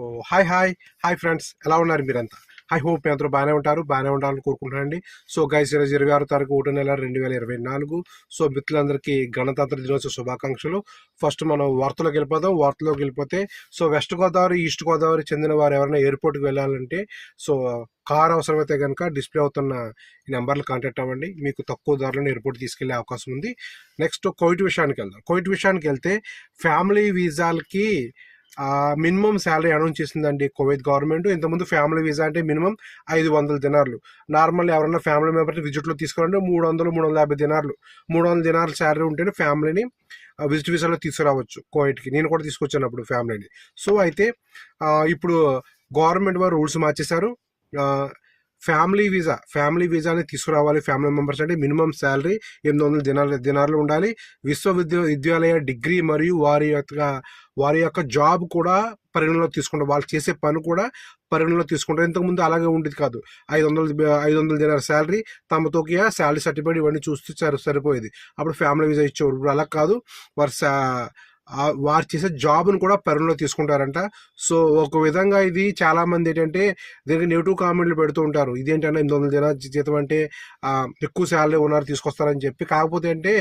Hi hi. Hi friends. ఎలా ఉన్నారు మీరంతా? హై హోప్ మీ అందరూ బాగానే ఉంటారు. బాగానే ఉండాలని కోరుకుంటున్నానండి. సో గైస్ ఈరోజు ఇరవై ఆరు తారీఖు ఒకటో నెల రెండు వేల ఇరవై నాలుగు. సో మిత్రులందరికీ గణతంత్ర దినోత్సవ శుభాకాంక్షలు. ఫస్ట్ మనం వార్తలోకి వెళ్ళిపోదాం. వార్తలోకి వెళ్ళిపోతే so West Godavari East Godavari చెందిన వారు ఎవరైనా ఎయిర్పోర్ట్కి వెళ్ళాలంటే సో కార్ అవసరమైతే కనుక డిస్ప్లే అవుతున్న ఈ నెంబర్లు కాంటాక్ట్ అవ్వండి. మీకు తక్కువ ధరలో ఎయిర్పోర్ట్ తీసుకెళ్ళే అవకాశం ఉంది. నెక్స్ట్ కోవిడ్ విషయానికి వెళ్దాం. కోవిడ్ విషయానికి వెళ్తే ఫ్యామిలీ వీసాలకి మినిమం శాలరీ అనౌన్స్ చేసిందండి కోవిడ్ గవర్నమెంట్. ఇంతకుముందు ఫ్యామిలీ వీసా అంటే మినిమం ఐదు వందల దినార్లు. నార్మల్ ఎవరైనా ఫ్యామిలీ మెంబర్ని విజిట్లో తీసుకోవాలంటే మూడు వందలు మూడు వందల యాభై దినార్లు. మూడు వందల దినార్లు శాలరీ ఉంటేనే ఫ్యామిలీని విజిట్ వీసాలో తీసుకురావచ్చు కోవిడ్కి. నేను కూడా తీసుకొచ్చాను అప్పుడు ఫ్యామిలీని. సో అయితే ఇప్పుడు గవర్నమెంట్ వారు రూల్స్ మార్చేశారు. ఫ్యామిలీ వీసా ఫ్యామిలీ వీసాని తీసుకురావాలి ఫ్యామిలీ మెంబర్స్ అంటే మినిమం శాలరీ ఎనిమిది వందల దినాలు దినాలు ఉండాలి. విశ్వవిద్య విద్యాలయ డిగ్రీ మరియు వారి యొక్క వారి యొక్క జాబ్ కూడా పరిగణలో తీసుకుంటారు. వాళ్ళు చేసే పని కూడా పరిగణలో తీసుకుంటారు. ఇంతకుముందు అలాగే ఉండేది కాదు. ఐదు వందల ఐదు వందల దినాల శాలరీ తమతోకి శాలరీ సర్టిఫికేట్ ఇవన్నీ చూస్తే సరిపోయేది. అప్పుడు ఫ్యామిలీ వీసా ఇచ్చేవారు. ఇప్పుడు అలా కాదు. వారు సా- వారు చేసే జాబ్ను కూడా పరిగణలో తీసుకుంటారంట. సో ఒక విధంగా ఇది చాలామంది ఏంటంటే దీనికి నెగిటివ్ కామెంట్లు పెడుతూ ఉంటారు. ఇదేంటంటే ఎనిమిది వందల జనా జీతం అంటే ఎక్కువ శాలరీ ఉన్నారు తీసుకొస్తారని చెప్పి. కాకపోతే అంటే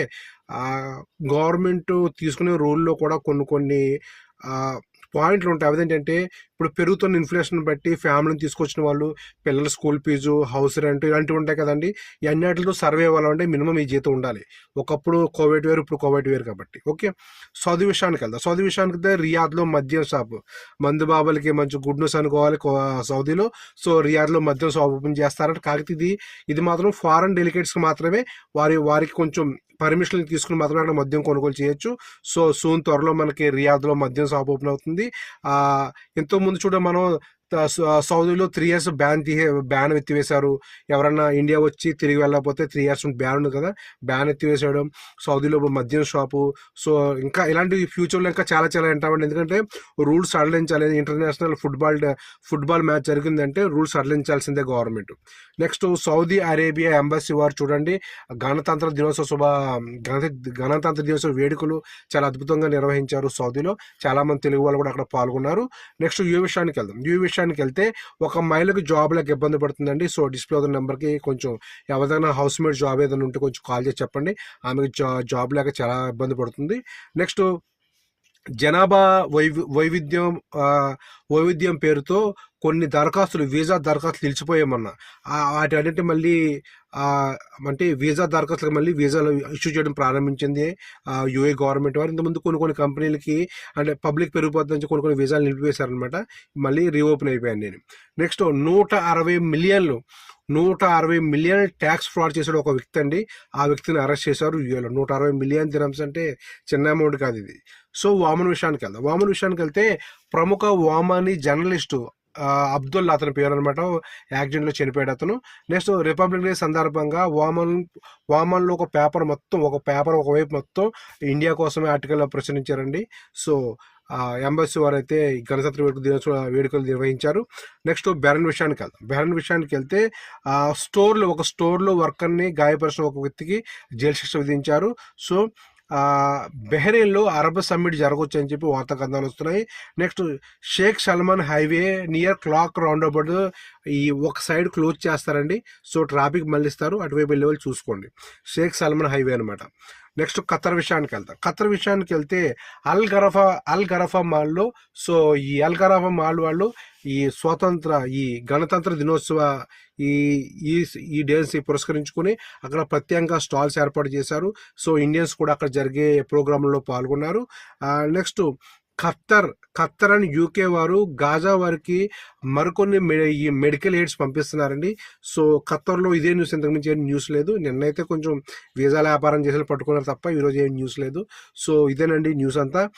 గవర్నమెంట్ తీసుకునే రూల్లో కూడా కొన్ని కొన్ని పాయింట్లు ఉంటాయి అదేంటంటే ఇప్పుడు పెరుగుతున్న ఇన్ఫ్లేషన్ బట్టి ఫ్యామిలీని తీసుకొచ్చిన వాళ్ళు పిల్లల స్కూల్ ఫీజు హౌస్ రెంట్ ఇలాంటివి ఉంటాయి కదండి ఇవన్నిటితో సర్వే అవ్వాలంటే మినిమం ఈ జీతం ఉండాలి. ఒకప్పుడు కోవిడ్ వేరు ఇప్పుడు కోవిడ్ వేరు కాబట్టి. ఓకే? సౌదీ విషయానికి వెళ్దాం. సౌదీ విషయానికి వెళ్తే రియాద్లో మద్యం షాప్. మందు బాబులకి మంచి గుడ్ న్యూస్ అనుకోవాలి కో- సౌదీలో. సో రియాద్లో మద్యం షాప్ ఓపెన్ చేస్తారంటే. కాకపోతే ఇది ఇది మాత్రం ఫారెన్ డెలికేట్స్కి మాత్రమే వారి వారికి కొంచెం పర్మిషన్లు తీసుకుని మాత్రమే అక్కడ మద్యం కొనుగోలు చేయొచ్చు. సో సూన్ త్వరలో మనకి రియాద్లో మద్యం షాప్ ఓపెన్ అవుతుంది. ఎంతో ముందు చూడ మనం సౌదీలో త్రీ ఇయర్స్ బ్యాన్ తీసే బ్యాన్ ఎత్తివేశారు. ఎవరన్నా ఇండియా వచ్చి తిరిగి వెళ్ళకపోతే త్రీ ఇయర్స్ బ్యాన్ ఉంది కదా. బ్యాన్ ఎత్తివేసేయడం సౌదీలో మద్యం షాపు. సో ఇంకా ఇలాంటి ఫ్యూచర్లో ఇంకా చాలా చాలా వింటామండి ఎందుకంటే రూల్స్ సడలించాలి. ఇంటర్నేషనల్ ఫుట్బాల్ ఫుట్బాల్ మ్యాచ్ జరిగిందంటే rules సడలించాల్సిందే government. Next Saudi Arabia embassy వారు చూడండి. గణతంత్ర దినోత్సవ శుభ గణ గణతంత్ర దినోత్సవ వేడుకలు చాలా అద్భుతంగా నిర్వహించారు సౌదీలో. చాలామంది తెలుగు వాళ్ళు కూడా అక్కడ పాల్గొన్నారు. నెక్స్ట్ యూ విషయానికి వెళ్దాం. యూ రాష్ట్రానికి వెళ్తే ఒక మహిళకు జాబ్ ఇబ్బంది పడుతుందండి. సో డిస్ప్లే అవుతున్న నెంబర్కి కొంచెం ఎవరిదైనా హౌస్ మేడ్ జాబ్ ఏదైనా ఉంటే కొంచెం కాల్ చేసి చెప్పండి. ఆమెకు జా జాబ్ లేక చాలా ఇబ్బంది పడుతుంది. నెక్స్ట్ జనాభా వైవి వైవిధ్యం వైవిధ్యం పేరుతో కొన్ని దరఖాస్తులు వీసా దరఖాస్తులు నిలిచిపోయామన్నా వాటి అన్నింటి మళ్ళీ అంటే వీసా దరఖాస్తులకు మళ్ళీ వీసాలు ఇష్యూ చేయడం ప్రారంభించింది. యూఏ గవర్నమెంట్ వారు. ఇంతకుముందు కొన్ని కొన్ని కంపెనీలకి అంటే పబ్లిక్ పెరిగిపోతుంది నుంచి కొన్ని కొన్ని వీసాలు నిలిపివేశారనమాట మళ్ళీ రీఓపెన్ అయిపోయాను నేను. నెక్స్ట్ నూట అరవై మిలియన్లు నూట అరవై మిలియన్ ట్యాక్స్ ఫ్రాడ్ చేశాడు ఒక వ్యక్తి అండి. ఆ వ్యక్తిని అరెస్ట్ చేశారు యూఏలో. నూట అరవై మిలియన్ దినమ్స్ అంటే చిన్న అమౌంట్ కాదు ఇది. సో వామన్ విషయానికి వెళ్దాం. వామన్ విషయానికి వెళ్తే ప్రముఖ వామాని జర్నలిస్టు అబ్దుల్ అతని పేరు అనమాట యాక్సిడెంట్లో చనిపోయాడు అతను. నెక్స్ట్ రిపబ్లిక్ డే సందర్భంగా వామన్ వామన్లో ఒక పేపర్ మొత్తం ఒక పేపర్ ఒకవైపు మొత్తం ఇండియా కోసమే ఆర్టికల్ ప్రచురించారండి. సో ఎంబసీ వారు అయితే గణతంత్ర వేడుక దినోత్సవ వేడుకలు నిర్వహించారు. నెక్స్ట్ బెరన్ విషయానికి వెళ్దాం. బెరన్ విషయానికి వెళ్తే స్టోర్లో ఒక స్టోర్లో వర్కర్ని గాయపరిచిన ఒక వ్యక్తికి జైలు శిక్ష విధించారు. సో బెహ్రెయిన్లో అరబ్ సమ్మిట్ జరగవచ్చు అని చెప్పి వార్తా కథనాలు వస్తున్నాయి. Next Sheikh Salman highway near clock roundabout ఈ ఒక సైడ్ క్లోజ్ చేస్తారండి. సో ట్రాఫిక్ మళ్ళిస్తారు. అటువైపు వెళ్ళే వాళ్ళు చూసుకోండి. షేక్ సల్మాన్ హైవే అనమాట నెక్స్ట్ ఖతర్ విషయానికి వెళ్తాం. ఖతర్ విషయానికి వెళ్తే అల్ గరఫా అల్ గరఫా మాల్లో సో ఈ అల్ గరఫా మాల్ వాళ్ళు ఈ స్వాతంత్ర ఈ గణతంత్ర దినోత్సవ ఈ ఈ ఈ డేస్ పురస్కరించుకుని అక్కడ ప్రత్యేకంగా స్టాల్స్ ఏర్పాటు చేశారు. సో ఇండియన్స్ కూడా అక్కడ జరిగే ప్రోగ్రాంలో పాల్గొన్నారు. Next Qatar Qatar and UK వారు గాజా వారికి మరికొన్ని మె- ఈ మెడికల్ ఎయిడ్స్ పంపిస్తున్నారండి. సో ఖత్తర్లో ఇదే న్యూస్ ఇంతకుమించి ఏం న్యూస్ లేదు. నిన్నైతే కొంచెం వీసాల వ్యాపారం చేసి పట్టుకున్నారు తప్ప ఈరోజు ఏం న్యూస్ లేదు. సో ఇదేనండి న్యూస్ అంతా.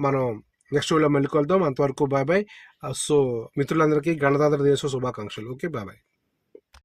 మనం నెక్స్ట్ వీడియో మళ్ళీ కలుద్దాం. అంతవరకు బాయ్ బాయ్. సో మిత్రులందరికీ గణతంత్ర దినోత్సవ శుభాకాంక్షలు. Okay bye bye.